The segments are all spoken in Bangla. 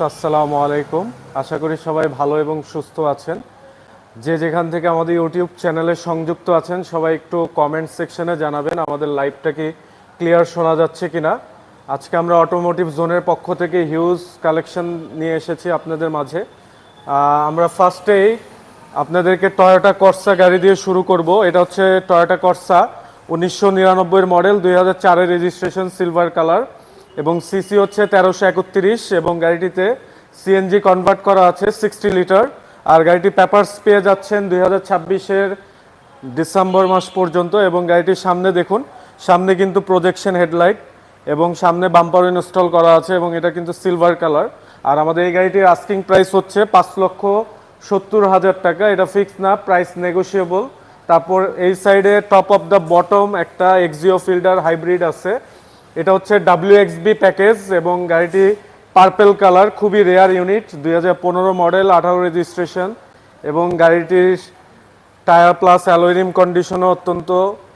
আসসালামু আলাইকুম। আশা করি সবাই ভালো এবং সুস্থ আছেন। যে যেখান থেকে আমাদের ইউটিউব চ্যানেলে সংযুক্ত আছেন, সবাই একটু কমেন্ট সেকশনে জানাবেন, আমাদের লাইভটা কি ক্লিয়ার শোনা যাচ্ছে কিনা। আজকে আমরা অটোমোটিভ জোনের পক্ষ থেকে হিউজ কালেকশন নিয়ে এসেছি আপনাদের মাঝে। আমরা ফার্স্টেই আপনাদেরকে টয়োটা কর্সা গাড়ি দিয়ে শুরু করব। এটা হচ্ছে টয়োটা কর্সা উনিশশো নিরানব্বইয়ের মডেল দুই হাজার চারের রেজিস্ট্রেশন সিলভার কালার এবং সিসি হচ্ছে তেরোশো একত্রিশ এবং গাড়িটিতে সিএনজি কনভার্ট করা আছে সিক্সটি লিটার আর গাড়িটি পেপারস পেয়ে যাচ্ছেন দুই হাজার ছাব্বিশের ডিসেম্বর মাস পর্যন্ত এবং গাড়িটির সামনে দেখুন, সামনে কিন্তু প্রজেকশন হেডলাইট এবং সামনে বাম্পার ইনস্টল করা আছে এবং এটা কিন্তু সিলভার কালার আর আমাদের এই গাড়িটির আস্কিং প্রাইস হচ্ছে পাঁচ লক্ষ সত্তর হাজার টাকা। এটা ফিক্স না প্রাইস নেগোসিয়েবল তারপর এই সাইডে টপ অফ দ্য বটম একটা এক্সিও ফিল্ডার হাইব্রিড আছে। এটা হচ্ছে ডাব্লিউ এক্সবি প্যাকেজ এবং গাড়িটি পার্পেল কালার খুবই রেয়ার ইউনিট দুই হাজার পনেরো মডেল আঠারো রেজিস্ট্রেশন এবং গাড়িটির টায়ার প্লাস অ্যালোরিম কন্ডিশনও অত্যন্ত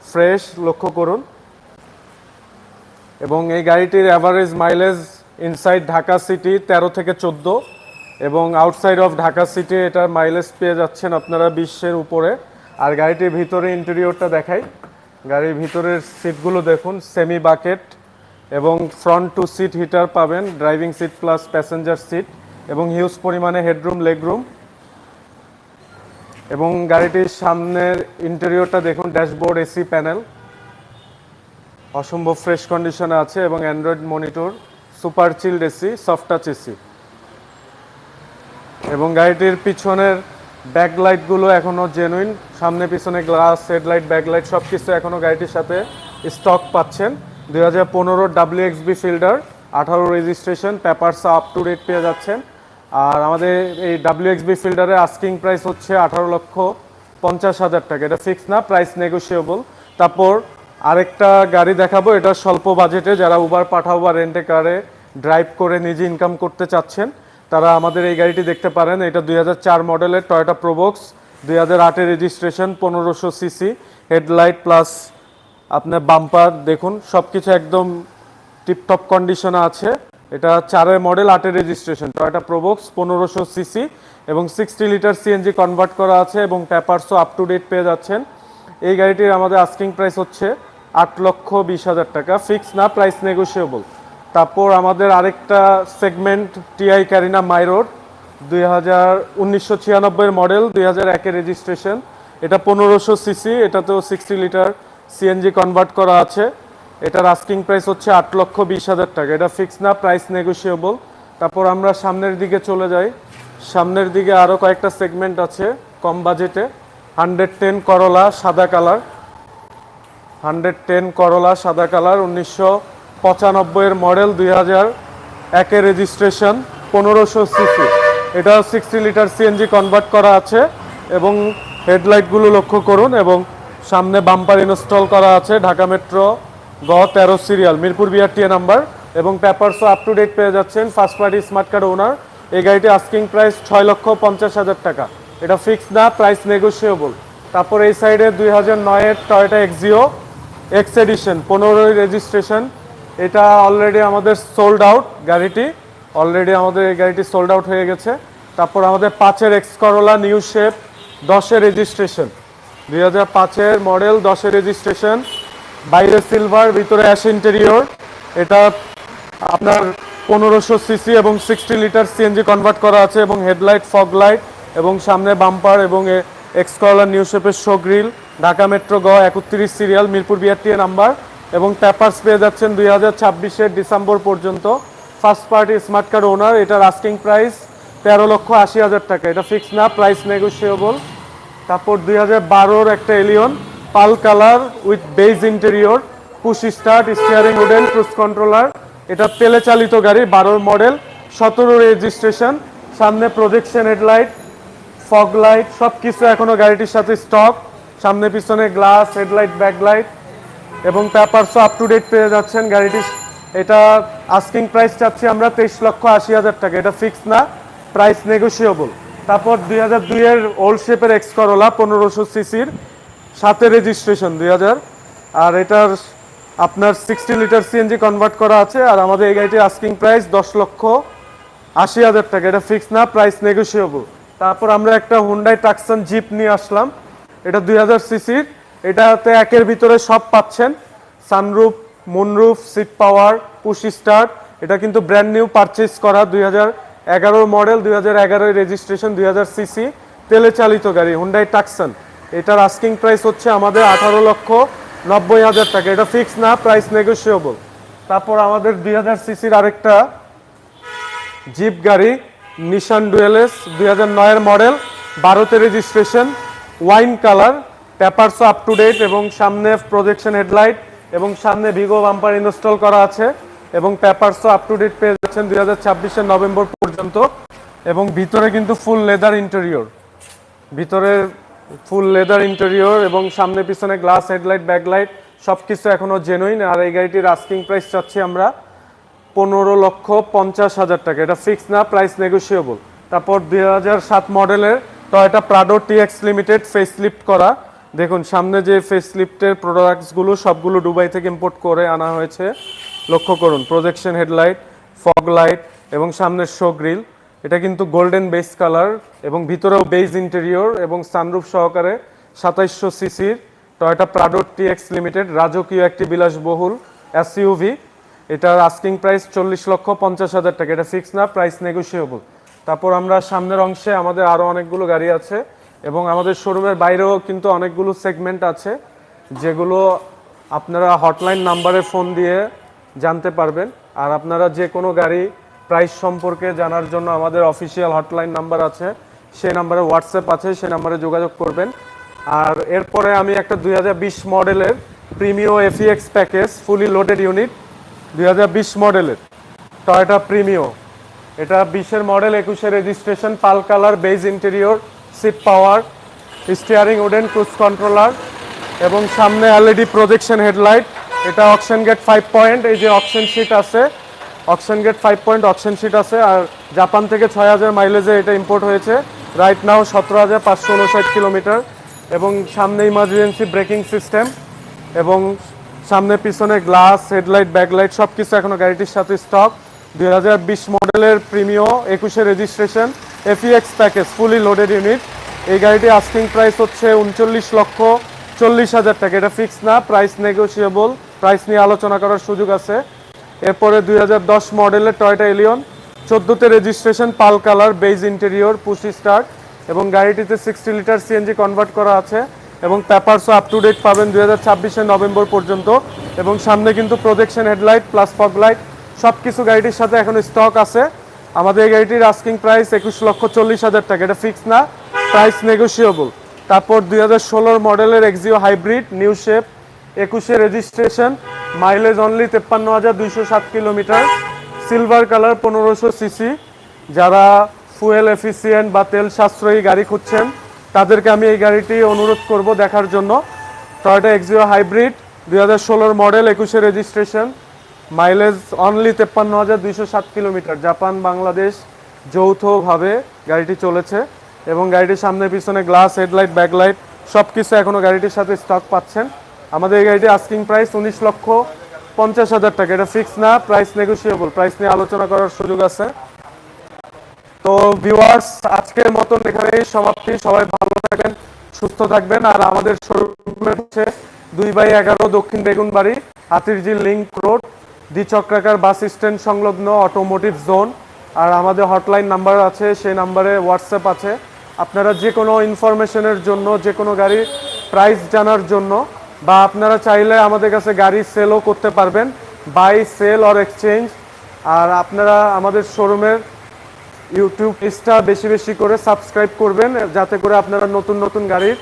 ফ্রেশ লক্ষ্য করুন। এবং এই গাড়িটির average mileage inside Dhaka city তেরো থেকে চোদ্দ এবং আউটসাইড অফ ঢাকা সিটি এটার মাইলেজ পেয়ে যাচ্ছেন আপনারা বিশ্বের উপরে। আর গাড়িটির ভিতরে ইন্টেরিয়রটা দেখাই। গাড়ির ভিতরের সিটগুলো দেখুন সেমি বাকেট এবং ফ্রন্ট টু সিট হিটার পাবেন driving seat plus passenger seat এবং হিউজ পরিমাণে হেডরুম লেগরুম এবং গাড়িটির সামনের ইন্টেরিয়রটা দেখুন ড্যাশবোর্ড এসি প্যানেল অসম্ভব ফ্রেশ কন্ডিশনে আছে এবং Android monitor super chilled AC soft touch AC এবং গাড়িটির পিছনের ব্যাকলাইটগুলো এখনও জেনুইন সামনে পিছনে গ্লাস হেডলাইট ব্যাকলাইট সব কিছু এখনও গাড়িটির সাথে স্টক পাচ্ছেন। দুই হাজার পনেরো ডাব্লিউ এক্সবি ফিল্ডার আঠারো registration papers up to date পেয়ে যাচ্ছেন। আর আমাদের এই ডাব্লিউ এক্সবি ফিল্ডারের আস্কিং প্রাইস হচ্ছে আঠারো লক্ষ পঞ্চাশ হাজার টাকা। এটা ফিক্স না প্রাইস নেগোসিয়েবল তারপর আরেকটা গাড়ি দেখাবো, এটা স্বল্প বাজেটে যারা উবার পাঠাও বা রেন্টে কারে ড্রাইভ করে নিজে ইনকাম করতে চাচ্ছেন, তারা আমাদের এই গাড়িটি দেখতে পারেন। এটা দুই হাজার চার মডেলের টয়োটা প্রোবক্স দুই হাজার আটের রেজিস্ট্রেশন পনেরোশো সিসি হেডলাইট প্লাস আপনার বাম্পার দেখুন সব কিছু একদম টিপটপ কন্ডিশনে আছে। এটা চারের মডেল আটের রেজিস্ট্রেশন টয়োটা প্রোবক্স, পনেরোশো সিসি এবং সিক্সটি লিটার সিএনজি কনভার্ট করা আছে এবং পেপারসও আপ টু ডেট পেয়ে যাচ্ছেন। এই গাড়িটির আমাদের আস্কিং প্রাইস হচ্ছে আট লক্ষ বিশ হাজার টাকা। ফিক্স না প্রাইস নেগোসিয়েবল তারপর আমাদের আরেকটা সেগমেন্ট টিআই ক্যারিনা মাইরোড দুই হাজার উনিশশো ছিয়ানব্বইয়ের মডেল দুই হাজার একের রেজিস্ট্রেশন এটা পনেরোশো সিসি এটাতেও সিক্সটি লিটার সিএনজি কনভার্ট করা আছে। এটার আস্কিং প্রাইস হচ্ছে আট লক্ষ বিশ হাজার টাকা। এটা ফিক্স না প্রাইস নেগোসিয়েবল তারপর আমরা সামনের দিকে চলে যাই। সামনের দিকে আরও কয়েকটা সেগমেন্ট আছে কম বাজেটে হান্ড্রেড টেন করলা সাদা কালার। হান্ড্রেড টেন করলা সাদা কালার, উনিশশো পঁচানব্বইয়ের মডেল দুই হাজার একের রেজিস্ট্রেশন পনেরোশো সিসি এটা সিক্সটি লিটার সিএনজি কনভার্ট করা আছে এবং হেডলাইটগুলো লক্ষ্য করুন এবং সামনে বাম্পার ইনস্টল করা আছে ঢাকা মেট্রো গ তেরো সিরিয়াল, মিরপুর বিআরটিএ নাম্বার। এবং পেপারসও আপ টু ডেট পেয়ে যাচ্ছেন first party smart card owner এই গাড়িটি আস্কিং প্রাইস ছয় লক্ষ পঞ্চাশ হাজার টাকা। এটা ফিক্সড না প্রাইস নেগোসিয়েবল তারপর এই সাইডে দুই হাজার নয়ের টয়টা এক্সিও এক্স এডিশন পনেরোই রেজিস্ট্রেশন এটা অলরেডি আমাদের সোল্ড আউট গাড়িটি। অলরেডি আমাদের এই গাড়িটি সোল্ড আউট হয়ে গেছে। তারপর আমাদের পাঁচের এক্স করোলা নিউ শেপ দশের রেজিস্ট্রেশন দুই হাজার পাঁচের মডেল দশের রেজিস্ট্রেশন, বাইরে সিলভার, ভিতরে অ্যাশ ইন্টেরিয়র। এটা আপনার পনেরোশো সিসি এবং সিক্সটি লিটার সিএনজি কনভার্ট করা আছে এবং হেডলাইট ফগ লাইট এবং সামনে বাম্পার এবং এক্স করলা নিউ শেপের শো গ্রিল ঢাকা মেট্রো গ একত্রিশ সিরিয়াল মিরপুর বিআরটিএ নাম্বার এবং পেপার্স পেয়ে যাচ্ছেন দুই হাজার ছাব্বিশের ডিসেম্বর পর্যন্ত। First party smart card owner এটার আস্কিং প্রাইস তেরো লক্ষ আশি হাজার টাকা। এটা ফিক্স না প্রাইস নেগোসিয়েবল তারপর দুই হাজার বারোর একটা Allion pearl colour with beige interior, push start, steering wooden cruise controller. এটা তেলে চালিত গাড়ি, বারোর মডেল, সতেরো রেজিস্ট্রেশন, সামনে প্রজেকশন হেডলাইট ফগ লাইট সব কিছু এখনও গাড়িটির সাথে স্টক সামনে পিছনে গ্লাস হেডলাইট ব্যাকলাইট এবং পেপারসও আপ টু ডেট পেয়ে যাচ্ছেন গাড়িটি। এটা আস্কিং প্রাইস চাচ্ছি আমরা তেইশ লক্ষ আশি হাজার টাকা। এটা ফিক্স না প্রাইস নেগোসিয়েবল তারপর দুই হাজার দুইয়ের ওল্ড শেপের এক্স করোলা পনেরোশো সিসির সাথে রেজিস্ট্রেশন দুই হাজার। আর এটার আপনার সিক্সটি লিটার সিএনজি কনভার্ট করা আছে, আর আমাদের এই গাড়িটির আস্কিং প্রাইস দশ লক্ষ আশি হাজার টাকা। এটা ফিক্স না প্রাইস নেগোসিয়েবল তারপর আমরা একটা হুন্ডাই টাকসন জিপ নিয়ে আসলাম। এটা দুই হাজার সিসির। এটাতে একের ভিতরে সব পাচ্ছেন। Sunroof moonroof seat power push start এটা কিন্তু ব্র্যান্ড নিউ পারচেস করা, দুই হাজার এগারোর মডেল, দুই হাজার এগারোয় রেজিস্ট্রেশন দুই হাজার সিসি, তেলে চালিত গাড়ি হুন্ডাই টাকসন এটার আস্কিং প্রাইস হচ্ছে আমাদের আঠারো লক্ষ নব্বই হাজার টাকা। এটা ফিক্স না প্রাইস নেগোসিয়েবল তারপর আমাদের দুই হাজার সিসির আরেকটা জিপ গাড়ি নিশান ডুয়েলএস দুই হাজার নয়ের মডেল, বারোতে রেজিস্ট্রেশন ওয়াইন কালার পেপারসও আপ টু ডেট এবং সামনে প্রজেকশন হেডলাইট এবং সামনে ভিগো বাম্পার ইনস্টল করা আছে। এবং পেপারসও আপ টু ডেট পেয়ে যাচ্ছেন দুই হাজার নভেম্বর পর্যন্ত। এবং ভিতরে কিন্তু ফুল লেদার ইন্টেরিয়র ভিতরে ফুল লেদার ইন্টেরিয়র এবং সামনে পিছনে গ্লাস হেডলাইট ব্যাকলাইট সব কিছু এখনও জেনুইন আর এই গাড়িটির আস্কিং প্রাইস চাচ্ছি আমরা পনেরো লক্ষ পঞ্চাশ হাজার টাকা। এটা ফিক্স না প্রাইস নেগোসিয়েবল তারপর দুই হাজার সাত মডেলের Toyota Prado TX limited face lift করা। দেখুন, সামনে যে ফেস লিফটের প্রোডাক্টসগুলো সবগুলো দুবাই থেকে ইম্পোর্ট করে আনা হয়েছে। লক্ষ্য করুন প্রজেকশন হেডলাইট ফগ লাইট এবং সামনের শো গ্রিল এটা কিন্তু গোল্ডেন বেস কালার এবং ভিতরেও বেজ ইন্টেরিয়র এবং সানরুফ সহকারে সাতাইশশো সিসির টয়টা প্রাডো টিএক্স লিমিটেড রাজকীয় একটি বিলাসবহুল এসইউভি এটার আস্কিং প্রাইস চল্লিশ লক্ষ পঞ্চাশ হাজার টাকা। এটা ফিক্স না প্রাইস নেগোসিয়েবল তারপর আমরা সামনের অংশে আমাদের আরও অনেকগুলো গাড়ি আছে এবং আমাদের শোরুমের বাইরেও কিন্তু অনেকগুলো সেগমেন্ট আছে, যেগুলো আপনারা হটলাইন নাম্বারে ফোন দিয়ে জানতে পারবেন। আর আপনারা যে কোনো গাড়ি প্রাইস সম্পর্কে জানার জন্য আমাদের অফিসিয়াল হটলাইন নাম্বার আছে। সেই নাম্বারে হোয়াটসঅ্যাপ আছে, সেই নাম্বারে যোগাযোগ করবেন। আর এরপরে আমি একটা দুই হাজার বিশ মডেলের Premio F EX package, fully loaded unit, দুই হাজার বিশ মডেলের টয়টা প্রিমিও। এটা বিশের মডেল একুশে registration, pearl colour, beige interior, seat power, steering wooden, cruise controller এবং সামনে এলইডি প্রজেকশন হেডলাইট এটা অকশন গেট ফাইভ পয়েন্ট এই যে অকশন শিট আছে auction grade five point auction sheet আছে, আর জাপান থেকে ছয় হাজার মাইলেজে এটা ইম্পোর্ট হয়েছে। রাইট নাও সতেরো হাজার পাঁচশো উনষাট কিলোমিটার এবং সামনে ইমার্জেন্সি ব্রেকিং সিস্টেম এবং সামনে পিছনে গ্লাস হেডলাইট ব্যাকলাইট সব কিছু এখনও গাড়িটির সাথে স্টক দুই হাজার বিশ মডেলের প্রিমিও একুশে registration F EX package fully loaded unit এই গাড়িটি আস্কিং প্রাইস হচ্ছে উনচল্লিশ লক্ষ চল্লিশ হাজার টাকা। এটা ফিক্স না প্রাইস নেগোসিয়েবল প্রাইস নিয়ে আলোচনা করার সুযোগ আছে। এরপরে দুই হাজার দশ মডেলের Toyota Allion, চোদ্দোতে registration pearl colour, beige interior, push start এবং গাড়িটিতে সিক্সটি লিটার সিএনজি কনভার্ট করা আছে এবং পেপারসও আপ টু ডেট পাবেন দুই হাজার নভেম্বর পর্যন্ত এবং সামনে কিন্তু projection headlight plus fog light সব কিছু গাড়িটির সাথে এখন স্টক আছে। আমাদের এই গাড়িটির আস্কিং প্রাইস একুশ লক্ষ চল্লিশ হাজার টাকা। এটা ফিক্স না প্রাইস নেগোসিয়েবল তারপর দুই হাজার ষোলোর মডেলের এক্সিও হাইব্রিড নিউ শেপ একুশে রেজিস্ট্রেশন মাইলেজ অনলি তেপ্পান্ন হাজার দুইশো সাত কিলোমিটার সিলভার কালার পনেরোশো সিসি যারা ফুয়েল এফিসিয়েন্ট বা তেল সাশ্রয়ী গাড়ি খুঁজছেন, তাদেরকে আমি এই গাড়িটি অনুরোধ করব দেখার জন্য। টয়টা এক্সিও হাইব্রিড দুই হাজার ষোলোর মডেল একুশে রেজিস্ট্রেশন মাইলেজ অনলি তেপ্পান্ন হাজার দুইশো সাত কিলোমিটার জাপান, বাংলাদেশ যৌথভাবে গাড়িটি চলেছে এবং গাড়িটির সামনে পিছনে গ্লাস হেডলাইট ব্যাকলাইট সব কিছু এখনও গাড়িটির সাথে স্টক পাচ্ছেন। আমাদের গাড়িটি আস্কিং প্রাইস উনিশ লক্ষ পঞ্চাশ হাজার টাকা। এটা ফিক্স না প্রাইস নেগোসিয়েবল প্রাইস নিয়ে আলোচনা করার সুযোগ আছে। তো ভিউয়ার্স আজকের মতন এখানেই সমাপ্তি। সবাই ভালো থাকবেন, সুস্থ থাকবেন। আর আমাদের শোরুমে হচ্ছে দুই বাই এগারো দক্ষিণ বেগুনবাড়ি, হাতিরঝিল লিঙ্ক রোড দ্বিচক্রাকার বাস স্ট্যান্ড সংলগ্ন অটোমোটিভ জোন আর আমাদের হটলাইন নাম্বার আছে, সেই নাম্বারে হোয়াটসঅ্যাপ আছে। আপনারা যে কোনো ইনফরমেশনের জন্য যে কোনো গাড়ির প্রাইস জানার জন্য বা আপনারা চাইলে আমাদের কাছে গাড়ি সেলও করতে পারবেন বাই সেল অর এক্সচেঞ্জ আর আপনারা আমাদের শোরুমের ইউটিউব পেজটা বেশি বেশি করে সাবস্ক্রাইব করবেন, যাতে করে আপনারা নতুন নতুন গাড়ির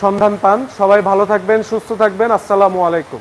সন্ধান পান। সবাই ভালো থাকবেন, সুস্থ থাকবেন। আসসালামু আলাইকুম।